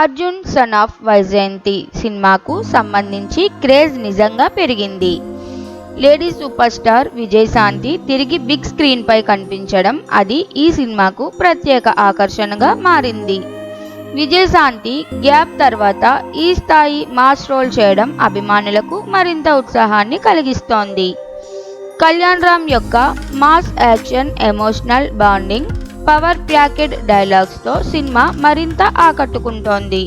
Arjun son of Vyjayanthi సినిమాకు సంబంధించి craze నిజంగా పెరిగింది. లేడీ సూపర్ స్టార్ విజయశాంతి తిరిగి బిగ్ స్క్రీన్ పై కనిపించడం అది ఈ సినిమాకు ప్రత్యేక ఆకర్షణగా మారింది. విజయశాంతి గ్యాప్ తర్వాత ఈ స్థాయి మాస్ రోల్ చేయడం అభిమానులకు మరింత ఉత్సాహాన్ని కలిగిస్తోంది. కళ్యాణ్ రామ్ యొక్క mass action emotional bonding power packed డైలాగ్స్తో cinema మరింత ఆకట్టుకుంటోంది.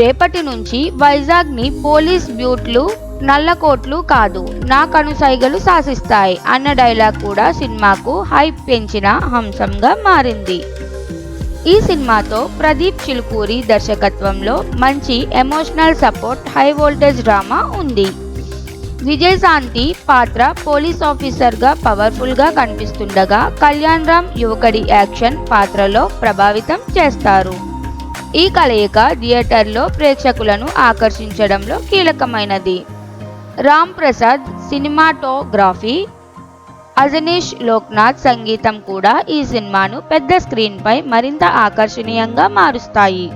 రేపటి నుంచి వైజాగ్ని పోలీస్ బ్యూట్లు నల్లకోట్లు కాదు నా కనుసైగలు శాసిస్తాయి అన్న డైలాగ్ కూడా సినిమాకు హైప్ పెంచిన అంశంగా మారింది. ఈ సినిమాతో ప్రదీప్ చిలుకూరి దర్శకత్వంలో మంచి emotional support high voltage drama ఉంది. విజయశాంతి పాత్ర పోలీస్ ఆఫీసర్గా పవర్ఫుల్గా కనిపిస్తుండగా కళ్యాణ్ రామ్ యువకడి యాక్షన్ పాత్రలో ప్రభావితం చేస్తారు. ఈ కలయిక థియేటర్లో ప్రేక్షకులను ఆకర్షించడంలో కీలకమైనది. రామ్ ప్రసాద్ సినిమాటోగ్రఫీ అజనీష్ లోక్నాథ్ సంగీతం కూడా ఈ సినిమాను పెద్ద స్క్రీన్పై మరింత ఆకర్షణీయంగా మారుస్తాయి.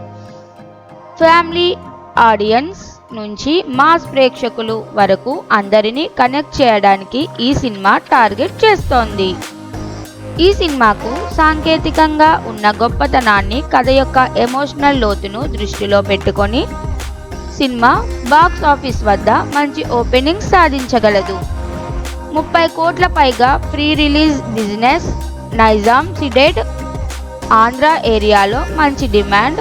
ఫ్యామిలీ ఆడియన్స్ నుంచి మాస్ ప్రేక్షకులు వరకు అందరినీ కనెక్ట్ చేయడానికి ఈ సినిమా టార్గెట్ చేస్తోంది. ఈ సినిమాకు సాంకేతికంగా ఉన్న గొప్పతనాన్ని కథ యొక్క ఎమోషనల్ లోతును దృష్టిలో పెట్టుకొని సినిమా బాక్స్ ఆఫీస్ వద్ద మంచి ఓపెనింగ్ సాధించగలదు. ముప్పై కోట్ల పైగా pre release business Nizam ceded Andhra ఏరియాలో మంచి డిమాండ్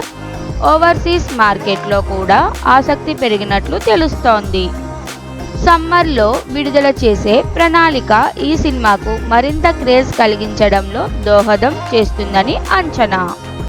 ఓవర్సీస్ మార్కెట్లో కూడా ఆసక్తి పెరిగినట్లు తెలుస్తోంది. సమ్మర్లో విడుదల చేసే ప్రణాళిక ఈ సినిమాకు మరింత క్రేజ్ కలిగించడంలో దోహదం చేస్తుందని అంచనా.